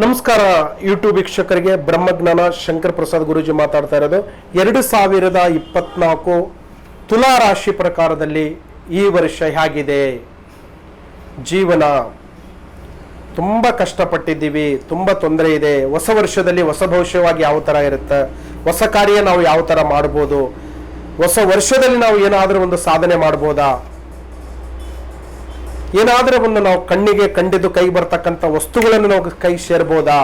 ನಮಸ್ಕಾರ ಯೂಟ್ಯೂಬ್ ವೀಕ್ಷಕರಿಗೆ. ಬ್ರಹ್ಮಜ್ಞಾನ ಶಂಕರ್ ಪ್ರಸಾದ್ ಗುರೂಜಿ ಮಾತಾಡ್ತಾ ಇರೋದು. ಎರಡು ಸಾವಿರದ ಇಪ್ಪತ್ನಾಲ್ಕು ತುಲಾ ರಾಶಿ ಪ್ರಕಾರದಲ್ಲಿ ಈ ವರ್ಷ ಹೇಗಿದೆ? ಜೀವನ. ತುಂಬ ಕಷ್ಟಪಟ್ಟಿದ್ದೀವಿ, ತುಂಬ ತೊಂದರೆ ಇದೆ. ಹೊಸ ವರ್ಷದಲ್ಲಿ ಹೊಸ ಭವಿಷ್ಯವಾಗಿ ಯಾವ ಥರ ಇರುತ್ತೆ? ಹೊಸ ಕಾರ್ಯ ನಾವು ಯಾವ ಥರ ಮಾಡ್ಬೋದು? ಹೊಸ ವರ್ಷದಲ್ಲಿ ನಾವು ಏನಾದರೂ ಒಂದು ಸಾಧನೆ ಮಾಡ್ಬೋದಾ? ಏನಾದರೂ ಒಂದು ನಾವು ಕಣ್ಣಿಗೆ ಕಂಡಿದ್ದು, ಕೈ ಬರ್ತಕ್ಕಂಥ ವಸ್ತುಗಳನ್ನು ನಾವು ಕೈ ಸೇರ್ಬೋದಾ?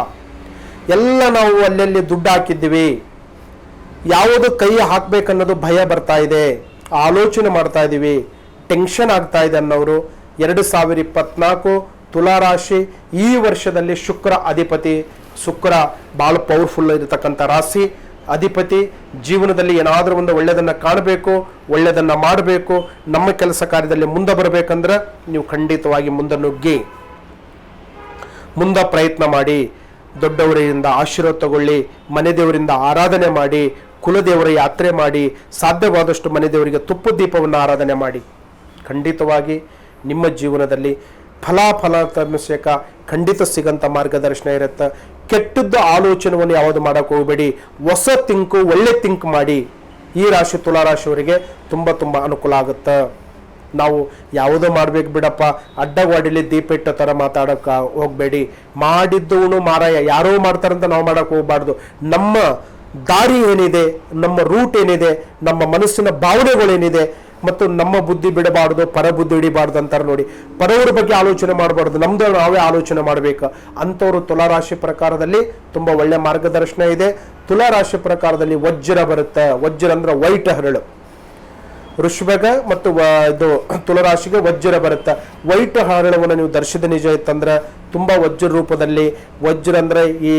ಎಲ್ಲ ನಾವು ಅಲ್ಲಲ್ಲಿ ದುಡ್ಡು ಹಾಕಿದ್ದೀವಿ. ಯಾವುದು ಕೈ ಹಾಕಬೇಕನ್ನೋದು ಭಯ ಬರ್ತಾ ಇದೆ. ಆಲೋಚನೆ ಮಾಡ್ತಾ ಇದ್ದೀವಿ. ಟೆನ್ಷನ್ ಆಗ್ತಾ ಇದೆ ಅನ್ನೋರು. ಎರಡು ಸಾವಿರ ಇಪ್ಪತ್ನಾಲ್ಕು ತುಲಾರಾಶಿ ಈ ವರ್ಷದಲ್ಲಿ ಶುಕ್ರ ಅಧಿಪತಿ, ಶುಕ್ರ ಭಾಳ ಪವರ್ಫುಲ್ ಇರತಕ್ಕಂಥ ರಾಶಿ. ಅಧಿಪತಿ, ಜೀವನದಲ್ಲಿ ಏನಾದರೂ ಒಂದು ಒಳ್ಳೆಯದನ್ನು ಕಾಣಬೇಕು ಒಳ್ಳೆಯದನ್ನು ಮಾಡಬೇಕು, ನಮ್ಮ ಕೆಲಸ ಕಾರ್ಯದಲ್ಲಿ ಮುಂದೆ ಬರಬೇಕಂದ್ರೆ ನೀವು ಖಂಡಿತವಾಗಿ ಮುಂದೆ ನುಗ್ಗಿ ಮುಂದೆ ಪ್ರಯತ್ನ ಮಾಡಿ, ದೊಡ್ಡವರಿಂದ ಆಶೀರ್ವಾದ ತಗೊಳ್ಳಿ, ಮನೆ ದೇವರಿಂದ ಆರಾಧನೆ ಮಾಡಿ, ಕುಲದೇವರ ಯಾತ್ರೆ ಮಾಡಿ, ಸಾಧ್ಯವಾದಷ್ಟು ಮನೆ ದೇವರಿಗೆ ತುಪ್ಪ ದೀಪವನ್ನು ಆರಾಧನೆ ಮಾಡಿ. ಖಂಡಿತವಾಗಿ ನಿಮ್ಮ ಜೀವನದಲ್ಲಿ ಫಲಾಫಲತನುಸೇಕ ಖಂಡಿತ ಸಿಗಂತ ಮಾರ್ಗದರ್ಶನ ಇರುತ್ತೆ. ಕೆಟ್ಟದ್ದು ಆಲೋಚನೆಯನ್ನು ಯಾವುದು ಮಾಡೋಕೆ ಹೋಗಬೇಡಿ. ಹೊಸ ತಿಂಕು ಒಳ್ಳೆ ತಿಂಕ್ ಮಾಡಿ ಈ ರಾಶಿ ತುಲಾರಾಶಿಯವರಿಗೆ ತುಂಬ ತುಂಬ ಅನುಕೂಲ ಆಗುತ್ತೆ. ನಾವು ಯಾವುದೋ ಮಾಡ್ಬೇಕು ಬಿಡಪ್ಪ. ಅಡ್ಡವಾಡಿಲಿ ದೀಪ ಇಟ್ಟ ಥರ ಮಾತಾಡೋಕೆ ಹೋಗಬೇಡಿ. ಮಾಡಿದ್ದವನು ಮಾರಾಯ. ಯಾರೋ ಮಾಡ್ತಾರಂತ ನಾವು ಮಾಡೋಕೆ ಹೋಗ್ಬಾರ್ದು. ನಮ್ಮ ದಾರಿ ಏನಿದೆ, ನಮ್ಮ ರೂಟ್ ಏನಿದೆ, ನಮ್ಮ ಮನಸ್ಸಿನ ಭಾವನೆಗಳೇನಿದೆ ಮತ್ತು ನಮ್ಮ ಬುದ್ಧಿ ಬಿಡಬಾರ್ದು ಪರ ಬುದ್ಧಿ ಹಿಡಿಬಾರ್ದು ಅಂತಾರೆ ನೋಡಿ. ಪರವರ ಬಗ್ಗೆ ಆಲೋಚನೆ ಮಾಡಬಾರ್ದು, ನಮ್ದು ನಾವೇ ಆಲೋಚನೆ ಮಾಡಬೇಕು. ಅಂಥವ್ರು ತುಲಾರಾಶಿ ಪ್ರಕಾರದಲ್ಲಿ ತುಂಬ ಒಳ್ಳೆ ಮಾರ್ಗದರ್ಶನ ಇದೆ. ತುಲಾರಾಶಿ ಪ್ರಕಾರದಲ್ಲಿ ವಜ್ರ ಬರುತ್ತೆ. ವಜ್ರ ಅಂದ್ರೆ ವೈಟ್ ಹರಳು. ಋಷಭಗ ಮತ್ತು ಇದು ತುಲರಾಶಿಗೆ ವಜ್ರ ಬರುತ್ತೆ. ವೈಟ್ ಹರಳವನ್ನು ನೀವು ದರ್ಶಿದ ನಿಜ ಇತ್ತಂದ್ರೆ ತುಂಬ ವಜ್ರ ರೂಪದಲ್ಲಿ, ವಜ್ರ ಅಂದ್ರೆ ಈ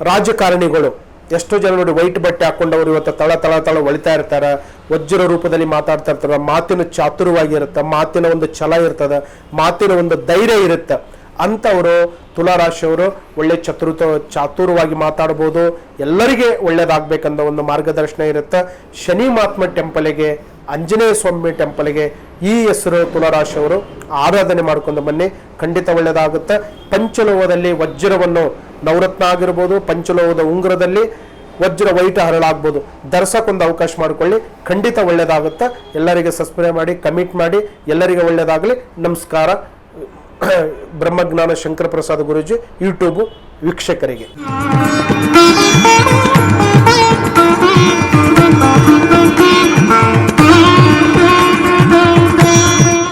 ರಾಜಕಾರಣಿಗಳು ಎಷ್ಟೋ ಜನ ನೋಡಿ ವೈಟ್ ಬಟ್ಟೆ ಹಾಕೊಂಡವರು ಇವತ್ತು ತಳ ತಳ ತಳ ಒಳಿತಾ ಇರ್ತಾರೆ. ವಜ್ರ ರೂಪದಲ್ಲಿ ಮಾತಾಡ್ತಾ ಇರ್ತಾರೆ. ಮಾತಿನ ಚಾತುರವಾಗಿರುತ್ತೆ. ಮಾತಿನ ಒಂದು ಛಲ ಇರ್ತದೆ. ಮಾತಿನ ಒಂದು ಧೈರ್ಯ ಇರುತ್ತೆ. ಅಂಥವರು ತುಲಾರಾಶಿಯವರು ಒಳ್ಳೆ ಚತುರ್ಥ ಚಾತುರವಾಗಿ ಮಾತಾಡ್ಬೋದು. ಎಲ್ಲರಿಗೆ ಒಳ್ಳೇದಾಗಬೇಕಂದ ಒಂದು ಮಾರ್ಗದರ್ಶನ ಇರುತ್ತೆ. ಶನಿ ಮಹಾತ್ಮ ಟೆಂಪಲಿಗೆ, ಆಂಜನೇಯ ಸ್ವಾಮಿ ಟೆಂಪಲ್ಗೆ ಈ ಹೆಸರು ತುಲಾರಾಶಿಯವರು ಆರಾಧನೆ ಮಾಡ್ಕೊಂಡು ಬನ್ನಿ. ಖಂಡಿತ ಒಳ್ಳೆಯದಾಗುತ್ತೆ ಪಂಚಲೋಹದಲ್ಲಿ ವಜ್ರವನ್ನು ನವರತ್ನ ಆಗಿರ್ಬೋದು ಪಂಚಲೋಹದ ಉಂಗುರದಲ್ಲಿ ವಜ್ರ ವೈಟ ಹರಳಾಗ್ಬೋದು. ಧರ್ಸಕ್ಕೊಂದು ಅವಕಾಶ ಮಾಡಿಕೊಳ್ಳಿ. ಖಂಡಿತ ಒಳ್ಳೆಯದಾಗುತ್ತೆ ಎಲ್ಲರಿಗೆ ಸಬ್ಸ್ಕ್ರೈಬ್ ಮಾಡಿ, ಕಮಿಟ್ ಮಾಡಿ, ಎಲ್ಲರಿಗೆ ಒಳ್ಳೆಯದಾಗಲಿ ನಮಸ್ಕಾರ. ಬ್ರಹ್ಮಜ್ಞಾನ ಶಂಕರ ಪ್ರಸಾದ್ ಗುರೂಜಿ ಯೂಟ್ಯೂಬ್ ವೀಕ್ಷಕರಿಗೆ.